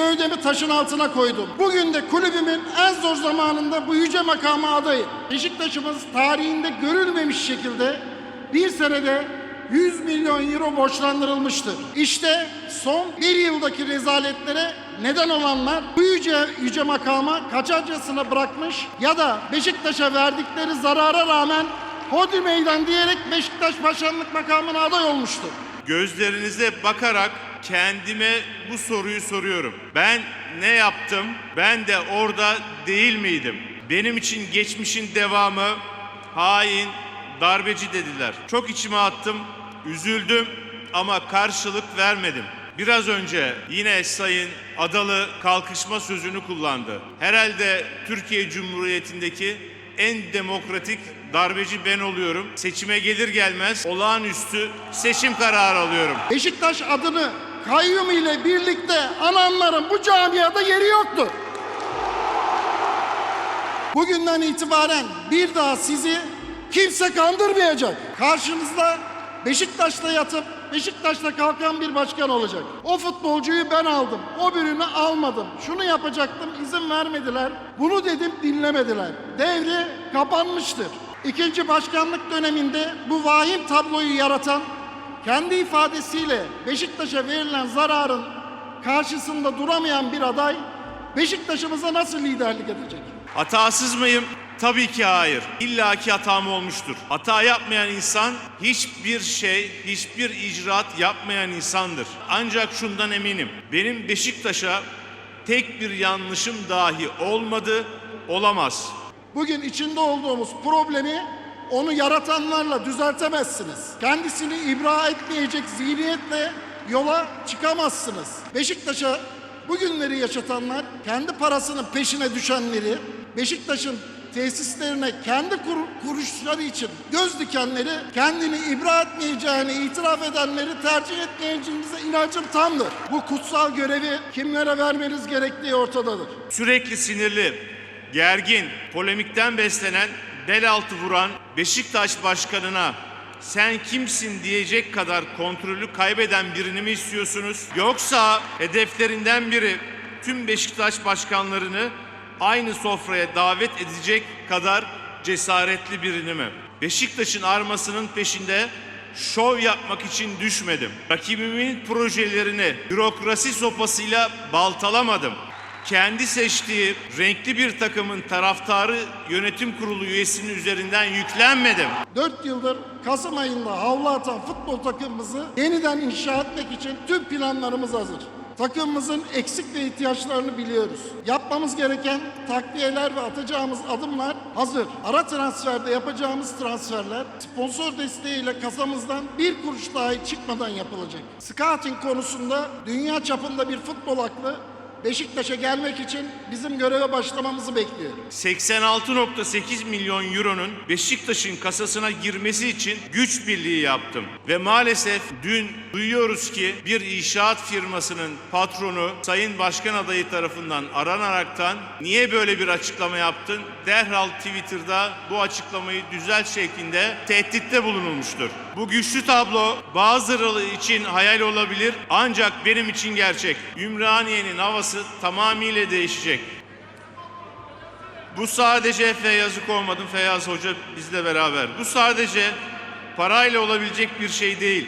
gövdemi taşın altına koydum. Bugün de kulübümün en zor zamanında bu yüce makama adayım. Beşiktaş'ımız tarihinde görülmemiş şekilde bir senede 100 milyon euro borçlandırılmıştır. İşte son bir yıldaki rezaletlere neden olanlar bu yüce, yüce makama kaçarcasına bırakmış ya da Beşiktaş'a verdikleri zarara rağmen Hodri meydan diyerek Beşiktaş başkanlık makamına aday olmuştur. Gözlerinize bakarak kendime bu soruyu soruyorum. Ben ne yaptım? Ben de orada değil miydim? Benim için geçmişin devamı hain, darbeci dediler. Çok içime attım, üzüldüm ama karşılık vermedim. Biraz önce yine Sayın Adalı kalkışma sözünü kullandı. Herhalde Türkiye Cumhuriyeti'ndeki en demokratik darbeci ben oluyorum. Seçime gelir gelmez olağanüstü seçim kararı alıyorum. Beşiktaş adını kayyum ile birlikte ananların bu camiada yeri yoktur. Bugünden itibaren bir daha sizi kimse kandırmayacak. Karşınızda Beşiktaş'ta yatıp Beşiktaş'ta kalkan bir başkan olacak. O futbolcuyu ben aldım. O birini almadım. Şunu yapacaktım izin vermediler. Bunu dedim dinlemediler. Devre kapanmıştır. İkinci başkanlık döneminde bu vahim tabloyu yaratan kendi ifadesiyle Beşiktaş'a verilen zararın karşısında duramayan bir aday Beşiktaş'ımıza nasıl liderlik edecek? Hatasız mıyım? Tabii ki hayır. İlla ki hatam olmuştur. Hata yapmayan insan hiçbir şey, hiçbir icraat yapmayan insandır. Ancak şundan eminim. Benim Beşiktaş'a tek bir yanlışım dahi olmadı, olamaz. Bugün içinde olduğumuz problemi onu yaratanlarla düzeltemezsiniz. Kendisini ibra etmeyecek zihniyetle yola çıkamazsınız. Beşiktaş'a bugünleri yaşatanlar, kendi parasının peşine düşenleri, Beşiktaş'ın tesislerine kendi kur- kuruluşları için göz dikenleri, kendini ibra etmeyeceğini itiraf edenleri tercih etmeyeceğinize inancım tamdır. Bu kutsal görevi kimlere vermeniz gerektiği ortadadır. Sürekli sinirli, gergin, polemikten beslenen, bel altı vuran Beşiktaş başkanına sen kimsin diyecek kadar kontrolü kaybeden birini mi istiyorsunuz? Yoksa hedeflerinden biri tüm Beşiktaş başkanlarını aynı sofraya davet edecek kadar cesaretli birini mi? Beşiktaş'ın armasının peşinde şov yapmak için düşmedim. Rakibimin projelerini bürokrasi sopasıyla baltalamadım. Kendi seçtiği renkli bir takımın taraftarı yönetim kurulu üyesinin üzerinden yüklenmedim. 4 yıldır Kasım ayında havlu atan futbol takımımızı yeniden inşa etmek için tüm planlarımız hazır. Takımımızın eksik ve ihtiyaçlarını biliyoruz. Yapmamız gereken takviyeler ve atacağımız adımlar hazır. Ara transferde yapacağımız transferler sponsor desteğiyle kasamızdan bir kuruş dahi çıkmadan yapılacak. Scouting konusunda dünya çapında bir futbol aklı Beşiktaş'a gelmek için bizim göreve başlamamızı bekliyor. 86.8 milyon euronun Beşiktaş'ın kasasına girmesi için güç birliği yaptım. Ve maalesef dün duyuyoruz ki bir inşaat firmasının patronu Sayın Başkan adayı tarafından aranaraktan niye böyle bir açıklama yaptın? Derhal Twitter'da bu açıklamayı düzelt şeklinde tehditte bulunulmuştur. Bu güçlü tablo bazıları için hayal olabilir ancak benim için gerçek. Ümraniye'nin havası tamamıyla değişecek. Bu sadece Feyyaz'ı kovmadım. Feyyaz Hoca bizle beraber. Bu sadece parayla olabilecek bir şey değil.